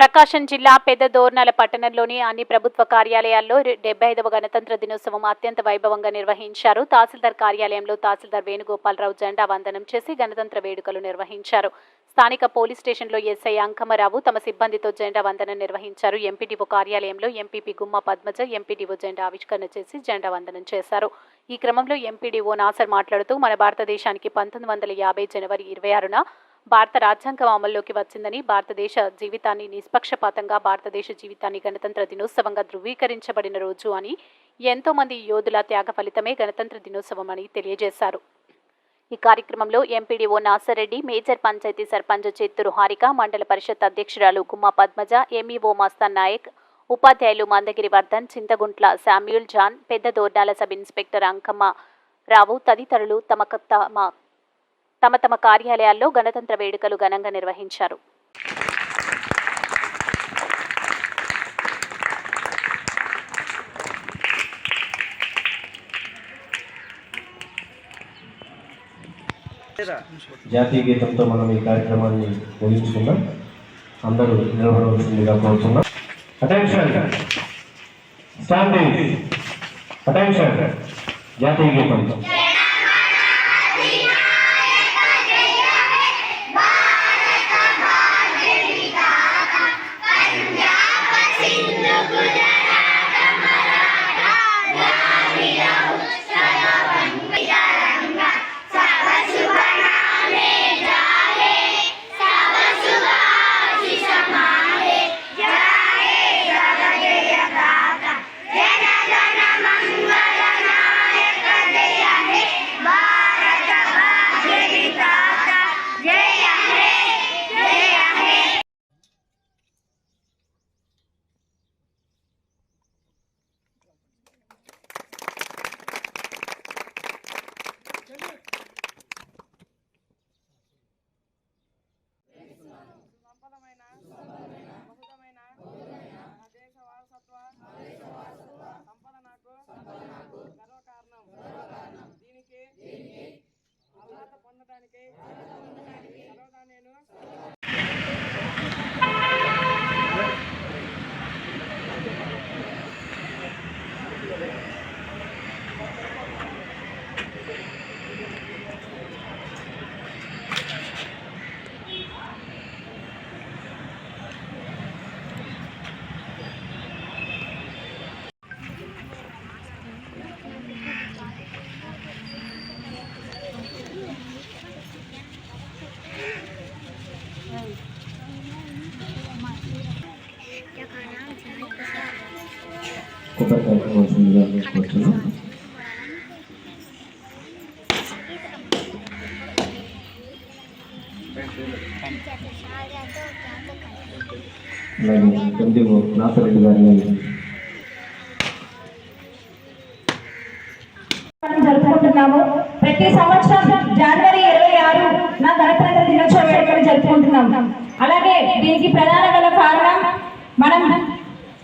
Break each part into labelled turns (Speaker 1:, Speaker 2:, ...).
Speaker 1: ప్రకాశం జిల్లా పెద్ద దోర్నాల పట్టణంలోని అన్ని ప్రభుత్వ కార్యాలయాల్లో డెబ్బై ఐదవ గణతంత్ర దినోత్సవం అత్యంత వైభవంగా నిర్వహించారు. తహసీల్దార్ కార్యాలయంలో తహసీల్దార్ వేణుగోపాలరావు జెండా వందనం చేసి గణతంత్ర వేడుకలు నిర్వహించారు. స్థానిక పోలీస్ స్టేషన్లో ఎస్ఐ అంకమరావు తమ సిబ్బందితో జెండా వందనం నిర్వహించారు. ఎంపీడీఓ కార్యాలయంలో ఎంపీపీ గుమ్మ పద్మజ ఎంపీడీఓ జెండా ఆవిష్కరణ చేసి జెండా వందనం చేశారు. ఈ క్రమంలో ఎంపీడీఓ నాసర్ మాట్లాడుతూ మన భారతదేశానికి పంతొమ్మిది వందల యాభై జనవరి ఇరవై ఆరున భారత రాజ్యాంగం అమల్లోకి వచ్చిందని భారతదేశ జీవితాన్ని నిష్పక్షపాతంగా భారతదేశ జీవితాన్ని గణతంత్ర దినోత్సవంగా ధృవీకరించబడిన రోజు అని ఎంతో మంది యోధుల త్యాగ ఫలితమే గణతంత్ర దినోత్సవం అని తెలియజేశారు. ఈ కార్యక్రమంలో ఎంపీడీఓ నాసరెడ్డి మేజర్ పంచాయతీ సర్పంచ్ చిత్తూరు హారిక మండల పరిషత్ అధ్యక్షురాలు గుమ్మ పద్మజ ఎంఈఓ మస్తాన్ నాయక్ ఉపాధ్యాయులు Mandagiri Vardhan Chintaguntla Samuel John Pedda Dornala sub inspector Ankamma Rao తదితరులు తమ తమ తమ తమ కార్యాలయాల్లో గణతంత్ర వేడుకలు ఘనంగా నిర్వహించారు.
Speaker 2: జాతీయ గీతంతో మనం ఈ కార్యక్రమాన్ని ముగించుకుందాం. అందరూ నిలబడవలసిందిగా కోరుతున్నాం. అటెన్షన్ స్టాండింగ్ అటెన్షన్ జాతీయ గీతం కోరుతున్నాం అలాగే నాసరెడ్డి గారిని
Speaker 3: మనం జరుపుకుంటున్నాము. ప్రతి సంవత్సరం జనవరి ఇరవై ఆరు నా గణతంత్ర దినోత్సవం జరుపుకుంటున్నాం అలాగే దీనికి ప్రధాన గల కారణం మనం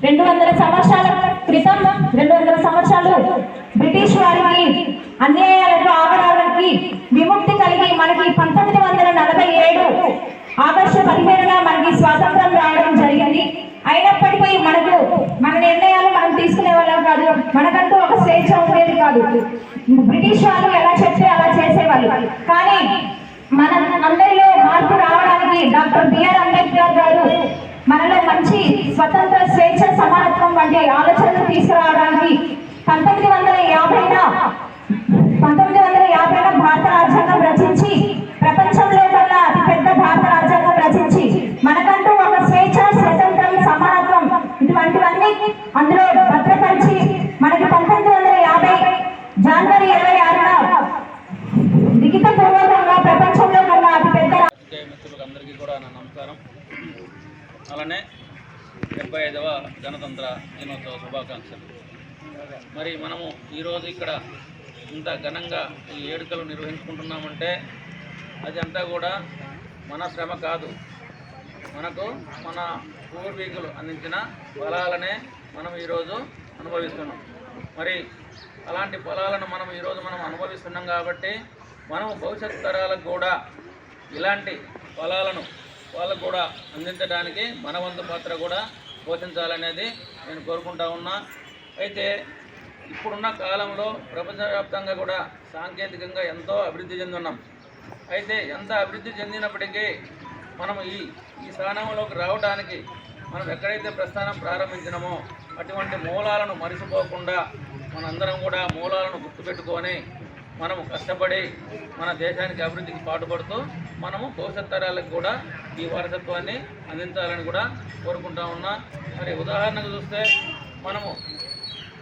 Speaker 3: రెండు వందల సంవత్సరాల క్రితం రెండు వందల సంవత్సరాలు బ్రిటిష్ వారికి అన్యాయాలకు ఆవరణకి విముక్తి కలిగి మనకి పంతొమ్మిది వందల నలభై ఏడు ఆగస్టు పదిహేనున మనకి స్వాతంత్రం రావడం జరిగింది. అయినప్పటికీ మనకు మన నిర్ణయాలు మనం తీసుకునే వాళ్ళం కాదు. మనకంటూ ఒక స్వేచ్ఛ ఉండేది కాదు. బ్రిటిష్ వాళ్ళు ఎలా చెప్తే అలా చేసేవాళ్ళు. కానీ మన అందరిలో మార్పు రావడానికి డాక్టర్ బిఆర్ అంబేద్కర్ గారు మనలో మంచి స్వతంత్ర స్వేచ్ఛ సమానత్వం వంటి ఆలోచనలు తీసుకురావడానికి పంతొమ్మిది వందల యాభైన పంతొమ్మిది వందల యాభైన భారత రాజ్యాంగం రచించి ప్రపంచంలో కల్లా అతిపెద్ద భారత రాజ్యాంగం రచించి మనకంటూ ఒక స్వేచ్ఛ స్వతంత్రం సమానత్వం ఇటువంటివన్నీ అందులో భద్రపరిచి మనకి పంతొమ్మిది వందల యాభై జనవరి ఇరవై ఆరున లిఖిత పూర్వకంగా ప్రపంచంలో కల్లా అతి పెద్ద
Speaker 4: రాజకీయ మిత్రులకు అందరికీ కూడా నా నమస్కారం అలానే డెబ్బై ఐదవ గణతంత్ర దినోత్సవ శుభాకాంక్షలు. మరి మనము ఈరోజు ఇక్కడ ఇంత ఘనంగా ఈ వేడుకలు నిర్వహించుకుంటున్నామంటే అది అంతా కూడా మన శ్రమ కాదు. మనకు మన పూర్వీకులు అందించిన ఫలాలనే మనం ఈరోజు అనుభవిస్తున్నాం. మరి అలాంటి ఫలాలను మనం ఈరోజు మనం అనుభవిస్తున్నాం కాబట్టి మనం భవిష్యత్ తరాలకు కూడా ఇలాంటి ఫలాలను వాళ్ళకు కూడా అందించడానికి మన వంతు పాత్ర కూడా పోషించాలనేది నేను కోరుకుంటా ఉన్నా. అయితే ఇప్పుడున్న కాలంలో ప్రపంచవ్యాప్తంగా కూడా సాంకేతికంగా ఎంతో అభివృద్ధి చెందున్నాం. అయితే ఎంత అభివృద్ధి చెందినప్పటికీ మనం ఈ ఈ స్థానంలోకి రావడానికి మనం ఎక్కడైతే ప్రస్థానం ప్రారంభించినామో అటువంటి మూలాలను మరిచిపోకుండా మనందరం కూడా మూలాలను గుర్తుపెట్టుకొని మనము కష్టపడి మన దేశానికి అభివృద్ధికి పాటుపడుతూ మనము భవిష్యత్ తరాలకు కూడా ఈ వారసత్వాన్ని అందించాలని కూడా కోరుకుంటా ఉన్నా. మరి ఉదాహరణకు చూస్తే మనము